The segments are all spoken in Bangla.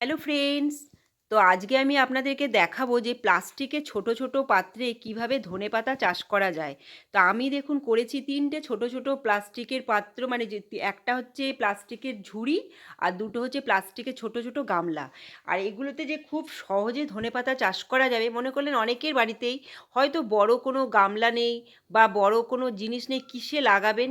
হ্যালো ফ্রেন্ডস তো আজকে আমি আপনাদেরকে দেখাবো যে প্লাস্টিকে ছোট ছোট পাত্রে কীভাবে ধনেপাতা চাষ করা যায়। তো আমি দেখুন করেছি তিনটে ছোট ছোট প্লাস্টিকের পাত্র মানে যে একটা হচ্ছে প্লাস্টিকের ঝুড়ি আর দুটো হচ্ছে প্লাস্টিকের ছোট ছোট গামলা। আর এগুলোতে যে খুব সহজে ধনেপাতা চাষ করা যাবে, মনে করলেন অনেকের বাড়িতেই হয়তো বড় কোনো গামলা নেই বা বড় কোনো জিনিস নেই, কিসে লাগাবেন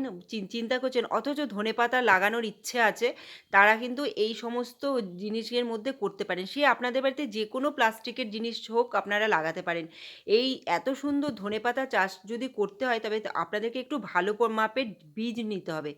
চিন্তা করছেন, অথচ ধনেপাতা লাগানোর ইচ্ছে আছে, তারা কিন্তু এই সমস্ত জিনিসের মধ্যে করতে পারেন। সে আপনাদের বাড়িতে যে কোনো প্লাস্টিকের জিনিস হোক আপনারা লাগাতে পারেন এই এত সুন্দর ধনেপাতা চাষ যদি করতে হয় তবে আপনাদেরকে একটু ভালো মাপের বীজ নিতে হবে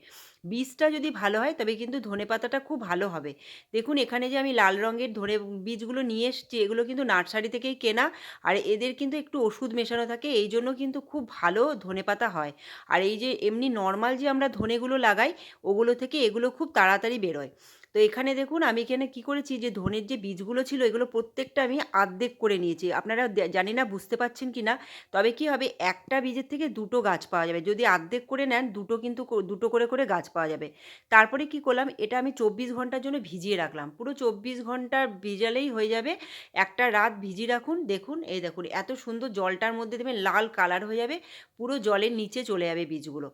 বীজটা যদি ভালো হয় তবে কিন্তু ধনেপাতাটা খুব ভালো হবে দেখুন এখানে যে আমি লাল রঙের ধনে বীজগুলো নিয়ে এসেছি এগুলো কিন্তু নার্সারি থেকেই কেনা আর এদের কিন্তু একটু ওষুধ মেশানো থাকে এই জন্য কিন্তু খুব ভালো ধনেপাতা হয় আর এই যে এমনি নর্মাল যে আমরা ধনেগুলো লাগাই ওগুলো থেকে এগুলো খুব তাড়াতাড়ি বেরোয় তো এখানে দেখুন আমি এখানে কি করেছি? যে ধনের যে বীজগুলো ছিল এগুলো প্রত্যেকটা আমি আর্ধেক করে নিয়েছি। আপনারা জানি না বুঝতে পারছেন কি না? তবে কি হবে? একটা বীজের থেকে দুটো গাছ পাওয়া যাবে। যদি আর্ধেক করে নেন, দুটো কিন্তু দুটো করে করে গাছ পাওয়া যাবে। তারপরে কি করলাম? এটা আমি চব্বিশ ঘণ্টার জন্য ভিজিয়ে রাখলাম। পুরো চব্বিশ ঘণ্টা ভিজালেই হয়ে যাবে। একটা রাত ভিজিয়ে রাখুন। দেখুন, এই দেখুন, এত সুন্দর জলটার মধ্যে দেবেন লাল কালার হয়ে যাবে। পুরো জলের নিচে চলে যাবে বীজগুলো।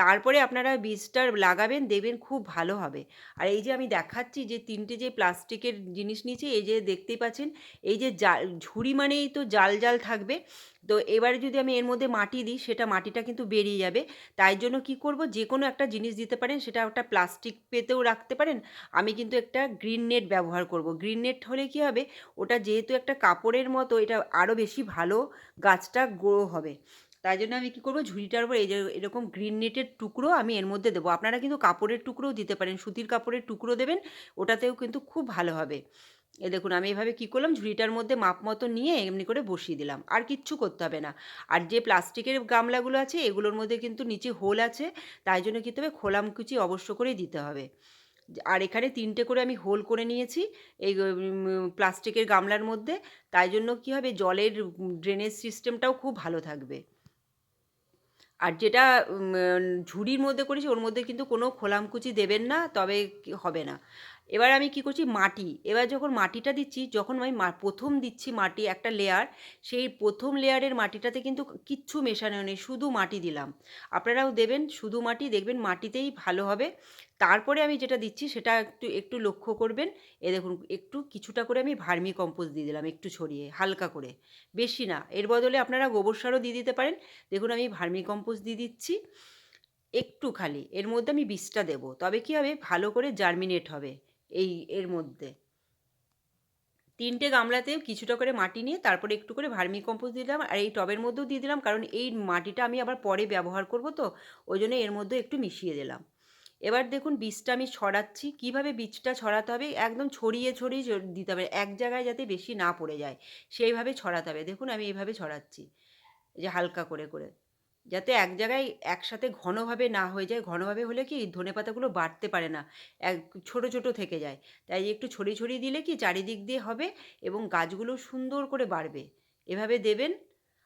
তারপরে আপনারা বীজটা লাগাবেন, দেখবেন খুব ভালো হবে। আর এই যে আমি দেখাচ্ছি যে তিনটে যে প্লাস্টিকের জিনিস নিয়েছি, এই যে দেখতেই পাচ্ছেন, এই যে জাল, ঝুড়ি মানেই তো জাল জাল থাকবে। তো এবারে যদি আমি এর মধ্যে মাটি দিই, সেটা মাটিটা কিন্তু বেরিয়ে যাবে। তাই জন্য কি করব যে কোনো একটা জিনিস দিতে পারেন, সেটা একটা প্লাস্টিক পেতেও রাখতে পারেন। আমি কিন্তু একটা গ্রিন নেট ব্যবহার করব। গ্রিন নেট হলে কি হবে, ওটা যেহেতু একটা কাপড়ের মতো, এটা আরও বেশি ভালো গাছটা গ্রো হবে। তাই জন্য আমি কী করব? ঝুড়িটার উপর এই যে এরকম গ্রিন নেটের টুকরো আমি এর মধ্যে দেবো। আপনারা কিন্তু কাপড়ের টুকরোও দিতে পারেন, সুতির কাপড়ের টুকরো দেবেন, ওটাতেও কিন্তু খুব ভালো হবে। এ দেখুন, আমি এভাবে কী করলাম? ঝুড়িটার মধ্যে মাপ মতো নিয়ে এমনি করে বসিয়ে দিলাম। আর কিচ্ছু করতে হবে না। আর যে প্লাস্টিকের গামলাগুলো আছে, এগুলোর মধ্যে কিন্তু নিচে হোল আছে, তাই জন্য কী হবে খোলামকুচি অবশ্য করেই দিতে হবে। আর এখানে তিনটে করে আমি হোল করে নিয়েছি, এই প্লাস্টিকের গামলার মধ্যে। তাই জন্য কী হবে? জলের ড্রেনেজ সিস্টেমটাও খুব ভালো থাকবে। আর যেটা ঝুড়ির মধ্যে করেছি, ওর মধ্যে কিন্তু কোনো খোলামকুচি দেবেন না, তবে হবে না। এবার আমি কি করছি? মাটি। এবার যখন মাটিটা দিচ্ছি, যখন আমি প্রথম দিচ্ছি মাটি একটা লেয়ার সেই প্রথম লেয়ারের মাটিটাতে কিন্তু কিচ্ছু মেশানো নেই, শুধু মাটি দিলাম। আপনারাও দেবেন, শুধু মাটি, দেখবেন মাটিতেই ভালো হবে। তারপরে আমি যেটা দিচ্ছি, সেটা একটু একটু লক্ষ্য করবেন। এ দেখুন, একটু কিছুটা করে আমি ভার্মি কম্পোস্ট দিয়ে দিলাম একটু ছড়িয়ে, হালকা করে। বেশি না, এর বদলে আপনারা গোবর সারও দিয়ে দিতে পারেন। দেখুন, আমি ভার্মি কম্পোস্ট দিয়ে দিচ্ছি একটু খালি, এর মধ্যে আমি বীজটা দেবো। তবে কি হবে? ভালো করে জার্মিনেট হবে। এই এর মধ্যে। তিনটে গামলাতে কিছুটা করে মাটি নিয়ে তারপরে একটু করে ভার্মি কম্পোস্ট দিলাম আর এই টবের মধ্যেও দিয়ে দিলাম কারণ এই মাটিটা আমি আবার পরে ব্যবহার করব তো, ওই জন্য এর মধ্যে একটু মিশিয়ে দিলাম। এবার দেখুন বীজটা আমি ছড়াচ্ছি। কীভাবে বীজটা ছড়াতে হবে? একদম ছড়িয়ে ছড়িয়ে দিতে হবে। এক জায়গায় যাতে বেশি না পড়ে যায়, সেইভাবে ছড়াতে হবে। দেখুন আমি এইভাবে ছড়াচ্ছি, যে হালকা করে করে। যাতে এক জায়গায় একসাথে ঘনভাবে না হয়ে যায়। ঘনভাবে হলে কি ধনে পাতাগুলো বাড়তে পারে না, এক ছোটো ছোটো থেকে যায়। তাই একটু ছড়িয়ে ছড়িয়ে দিলে কি চারিদিক দিয়ে হবে এবং গাছগুলো সুন্দর করে বাড়বে। এভাবে দেবেন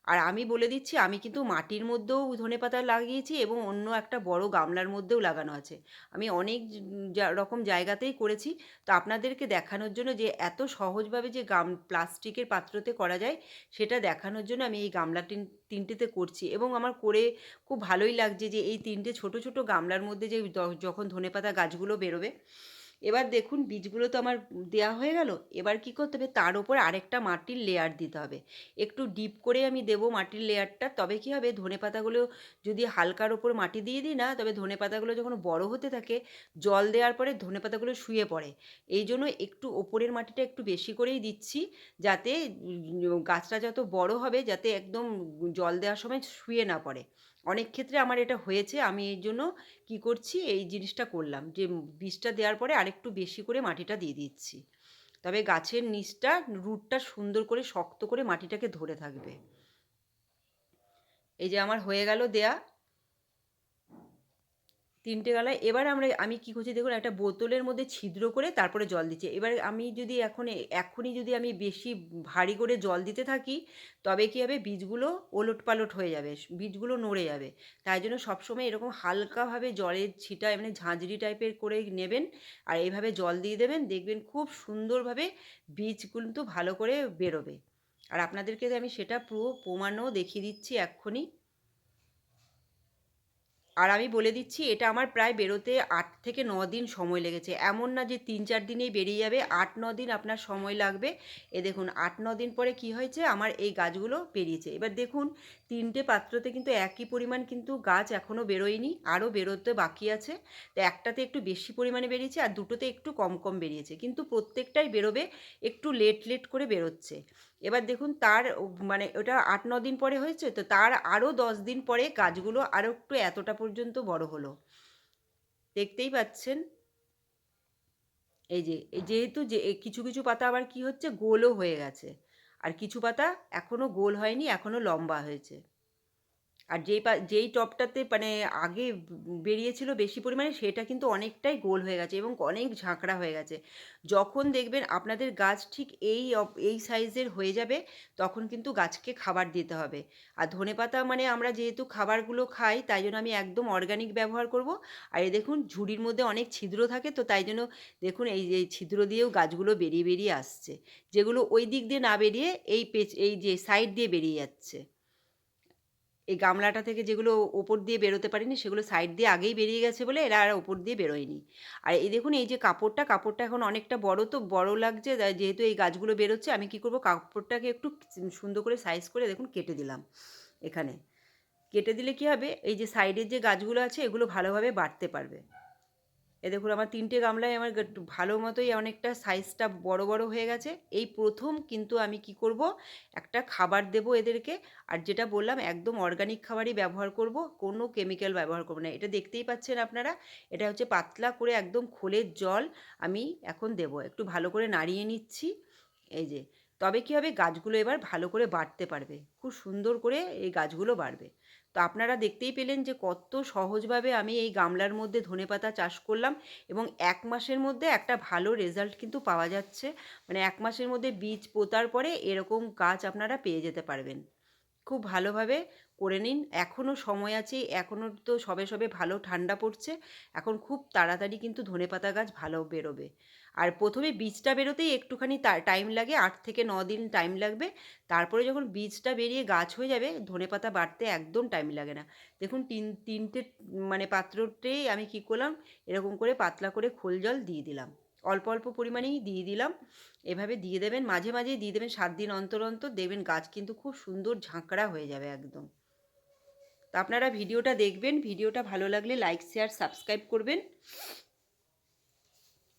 আর আমি বলে দিচ্ছি, আমি কিন্তু মাটির মধ্যেও ধনেপাতা লাগিয়েছি এবং অন্য একটা বড় গামলার মধ্যেও লাগানো আছে। আমি অনেক রকম জায়গাতেই করেছি। তো আপনাদেরকে দেখানোর জন্য যে এত সহজভাবে যে গাম, প্লাস্টিকের পাত্রতে করা যায়, সেটা দেখানোর জন্য আমি এই গামলা তিন তিনটেতে করছি এবং আমার করে খুব ভালোই লাগছে যে এই তিনটে ছোট ছোট গামলার মধ্যে যে যখন ধনেপাতা গাছগুলো বেরোবে এবার দেখুন, বীজগুলো তো আমার দেওয়া হয়ে গেল। এবার কি করতে হবে? তার উপর আরেকটা মাটির লেয়ার দিতে হবে। একটু ডিপ করে আমি দেবো মাটির লেয়ারটা তবে কি হবে? ধনে ধনেপাতাগুলো যদি হালকার ওপর মাটি দিয়ে দিই না, তবে ধনে ধনেপাতাগুলো যখন বড় হতে থাকে, জল দেওয়ার পরে ধনে ধনেপাতাগুলো শুয়ে পড়ে। এই জন্য একটু ওপরের মাটিটা একটু বেশি করেই দিচ্ছি, যাতে গাছটা যত বড় হবে, যাতে একদম জল দেওয়ার সময় শুয়ে না পড়ে। অনেক ক্ষেত্রে আমার এটা হয়েছে। আমি এই জন্য কি করছি, এই জিনিসটা করলাম যে, বীজটা দেওয়ার পরে আরেকটু বেশি করে মাটিটা দিয়ে দিচ্ছি। তবে গাছের নিচটা, রুটটা সুন্দর করে শক্ত করে মাটিটাকে ধরে থাকবে। এই যে আমার হয়ে গেল দেয়া। তিনটে গালায়। এবার আমরা, আমি কী করছি দেখুন, একটা বোতলের মধ্যে ছিদ্র করে তারপরে জল দিচ্ছি। এবার আমি যদি এখন, এখনই যদি আমি বেশি ভারী করে জল দিতে থাকি, তবে কী হবে? বীজগুলো ওলট পালট হয়ে যাবে, বীজগুলো নড়ে যাবে। তাই জন্য সবসময় এরকম হালকাভাবে জলের ছিটা মানে ঝাঁঝরি টাইপের করে নেবেন আর এইভাবে জল দিয়ে দেবেন। দেখবেন খুব সুন্দরভাবে বীজ কিন্তু ভালো করে বেরোবে। আর আপনাদেরকে আমি সেটা পুরো প্রমাণও দেখিয়ে দিচ্ছি এক্ষুনি। আর আমি বলে দিচ্ছি, এটা আমার প্রায় বেরোতে আট থেকে ন দিন সময় লেগেছে। এমন না যে তিন চার দিনেই বেরিয়ে যাবে, আট ন দিন আপনার সময় লাগবে। এ দেখুন, আট ন দিন পরে কি হয়েছে, আমার এই গাছগুলো বেরিয়েছে এবার দেখুন, তিনটে পাত্রতে কিন্তু একই পরিমাণ কিন্তু গাছ এখনও বেরোয়নি, আরও বেরোতে বাকি আছে। তো একটাতে একটু বেশি পরিমাণে বেরিয়েছে আর দুটোতে একটু কম কম বেরিয়েছে। কিন্তু প্রত্যেকটাই বেরোবে, একটু লেট লেট করে বেরোচ্ছে। এবার দেখুন তার মানে ওটা আট, ন দিন পরে হয়েছে, তো তার আরও দশ দিন পরে গাছগুলো আরও একটু এতটা পর্যন্ত বড় হলো। দেখতেই পাচ্ছেন? এই যে যেহেতু যে কিছু কিছু পাতা আবার কি হচ্ছে? গোলও হয়ে গেছে। আর কিছু পাতা এখনও গোল হয়নি এখনও লম্বা হয়েছে। আর যেই পা, যেই টপটাতে মানে আগে বেরিয়েছিল বেশি পরিমাণে, সেটা কিন্তু অনেকটাই গোল হয়ে গেছে এবং অনেক ঝাঁকড়া হয়ে গেছে। যখন দেখবেন আপনাদের গাছ ঠিক এই এই সাইজের হয়ে যাবে, তখন কিন্তু গাছকে খাবার দিতে হবে। আর ধনেপাতা মানে আমরা যেহেতু খাবারগুলো খাই, তাই জন্য আমি একদম অর্গানিক ব্যবহার করব। আর এই দেখুন, ঝুড়ির মধ্যে অনেক ছিদ্র থাকে, তো তাই জন্য দেখুন এই যে ছিদ্র দিয়েও গাছগুলো বেরিয়ে বেরিয়ে আসছে। যেগুলো ওই দিক দিয়ে না বেরিয়ে, এই পেচ, এই যে সাইড দিয়ে বেরিয়ে যাচ্ছে। এই গামলাটা থেকে যেগুলো ওপর দিয়ে বেরোতে পারিনি, সেগুলো সাইড দিয়ে আগেই বেরিয়ে গেছে বলে এরা আর ওপর দিয়ে বেরোয়নি। আর এই দেখুন, এই যে কাপড়টা কাপড়টা এখন অনেকটা বড় তো, বড় লাগছে। যেহেতু এই গাছগুলো বেরোচ্ছে, আমি কি করব? কাপড়টাকে একটু সুন্দর করে সাইজ করে দেখুন, কেটে দিলাম এখানে। কেটে দিলে কি হবে? এই যে সাইডের যে গাছগুলো আছে, এগুলো ভালোভাবে বাড়তে পারবে। এ দেখুন, আমার তিনটে গামলায় আমার ভালো মতোই অনেকটা সাইজটা বড় বড় হয়ে গেছে। এই প্রথম কিন্তু আমি কি করব? একটা খাবার দেব এদেরকে। আর যেটা বললাম, একদম অর্গানিক খাবারই ব্যবহার করব, কোনো কেমিক্যাল ব্যবহার করব না। এটা দেখতেই পাচ্ছেন আপনারা, এটা হচ্ছে পাতলা করে একদম খোলের জল আমি এখন দেব। একটু ভালো করে নাড়িয়ে নিচ্ছি, এই যে। তবে কী হবে, গাছগুলো এবার ভালো করে বাড়তে পারবে। খুব সুন্দর করে এই গাছগুলো বাড়বে। তো আপনারা দেখতেই পেলেন যে কত সহজভাবে আমি এই গামলার মধ্যে ধনেপাতা চাষ করলাম এবং এক মাসের মধ্যে একটা ভালো রেজাল্ট কিন্তু পাওয়া যাচ্ছে। মানে এক মাসের মধ্যে বীজ পোতার পরে এরকম গাছ আপনারা পেয়ে যেতে পারবেন। খুব ভালোভাবে করে নিন। এখনও সময় আছে এখনও তো সবে সবে ভালো ঠান্ডা পড়ছে। এখন খুব তাড়াতাড়ি কিন্তু ধনেপাতা গাছ ভালো বেরোবে। আর প্রথমে বীজটা বেরোতেই একটুখানি টাইম লাগে, আট থেকে ন দিন টাইম লাগবে। তারপরে যখন বীজটা বেরিয়ে গাছ হয়ে যাবে, ধনেপাতা বাড়তে একদম টাইম লাগে না। দেখুন, তিন, তিনটে মানে পাত্রতেই আমি কী করলাম, এরকম করে পাতলা করে খোল জল দিয়ে দিলাম। অল্প অল্প পরিমাণেই দিয়ে দিলাম। এভাবে দিয়ে দেবেন মাঝে মাঝেই দিয়ে দেবেন সাত দিন অন্তর অন্তর দেখবেন গাছ কিন্তু খুব সুন্দর ঝাঁকড়া হয়ে যাবে একদম। তো আপনারা ভিডিওটা দেখবেন ভিডিওটা ভালো লাগলে লাইক শেয়ার সাবস্ক্রাইব করবেন।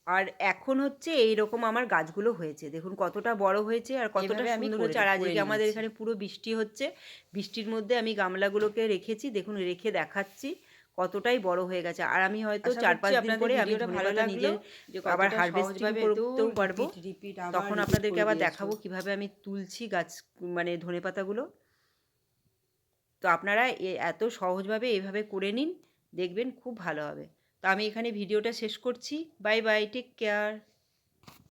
আর এখন হচ্ছে এই রকম আমার গাছগুলো হয়েছে। দেখুন কতটা বড় হয়েছে আর কতটা আমি আর আজকে আমাদের এখানে পুরো বৃষ্টি হচ্ছে। বৃষ্টির মধ্যে আমি গামলাগুলোকে রেখেছি। দেখুন রেখে দেখাচ্ছি। কতটাই বড় হয়ে গেছে। আর আমি হয়তো চার পাঁচ দিন পরে আমি ভালো নিজে আবার হারভেস্টিং করতেও পারব। তখন আপনাদেরকে আবার দেখাবো কীভাবে আমি তুলছি গাছ মানে ধনে পাতাগুলো। তো আপনারা এত সহজভাবে এভাবে করে নিন দেখবেন খুব ভালো হবে। তো আমি এখানে ভিডিওটা শেষ করছি। Bye bye take care